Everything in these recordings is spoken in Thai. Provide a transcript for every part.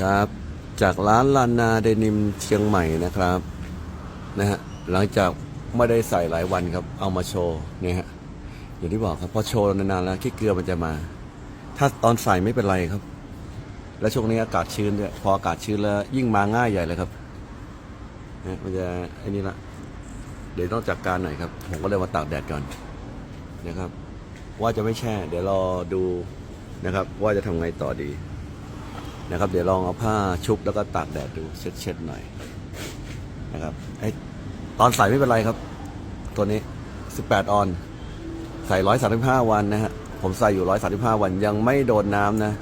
ครับ จากร้านลานาเดนิมเชียงใหม่นะครับนะฮะหลังจากไม่ได้ใส่หลายวันครับ เอามาโชว์เนี่ยฮะอย่างที่บอกครับพอโชว์นานๆแล้วขี้เกลือมันจะมา ถ้าตอนใส่ไม่เป็นไรครับ แล้วช่วงนี้อากาศชื้นด้วยพออากาศชื้นแล้วยิ่งมาง่ายใหญ่เลยครับนะมันจะไอ้นี่ละเดี๋ยวต้องจัดการหน่อยครับ ผมก็เลยมาตากแดดก่อนนะครับ ว่าจะไม่แช่ เดี๋ยวรอดู นะครับ ว่าจะทำไงต่อดีนะครับ เดี๋ยวลองเอาผ้าชุบแล้วก็ตากแดดดูเช็ดๆหน่อยนะครับไอตอนใส่ไม่เป็นไรครับ ตัวนี้ 18 ออน ใส่ 135 วันนะฮะผมใส่อยู่ 135 วันยังไม่โดนน้ำนะ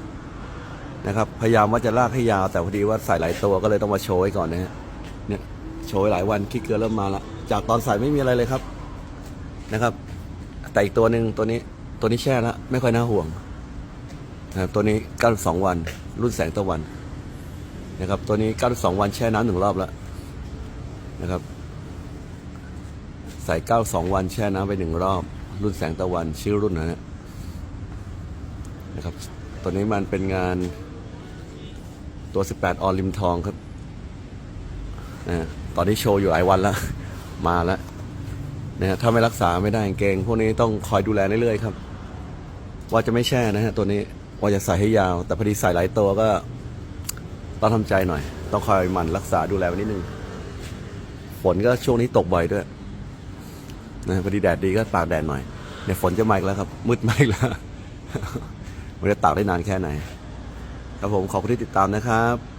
นะครับพยายามว่าจะลากให้ยาวแต่พอดีว่าใส่หลายตัวก็เลยต้องมาโชว์ก่อนนะฮะเนี่ยโชว์หลายวันขี้เกลือเริ่มมาละจากตอนใส่ไม่มีอะไรเลยครับนะครับ แต่อีกตัวหนึ่งตัวนี้ตัวนี้แช่แล้วไม่ค่อยน่าห่วง นะครับตัวนี้92วัน รุ่นแสงตะวันนะครับตัวนี้92วันแช่น้ำหนึ่งรอบแล้วนะครับ ใส่92วันแช่น้ำไปหนึ่งรอบ รุ่นแสงตะวันชื่อรุ่นนะฮะนะครับตัวนี้มันเป็นงานตัว 18 ออนริมทองครับนะตอนนี้โชว์อยู่หลายวันแล้ว มาแล้วนะฮะถ้าไม่รักษาไม่ได้เกงพวกนี้ต้องคอยดูแลเรื่อยๆครับ ว่าจะไม่แช่นะฮะตัวนี้ ว่าจะใส่ให้ยาว แต่พอดีใส่หลายตัวก็ต้องทำใจหน่อย ต้องคอยมันรักษาดูแลว้นิดนึงฝนก็ช่วงนี้ตกบ่อยด้วยนะพอดีแดดดีก็ตากแดดหน่อยเนี่ยฝนจะมาอีกแล้วครับ มืดมาอีกแล้วมันจะตากได้นานแค่ไหนครับผมขอบคุณที่ติดตามนะครับ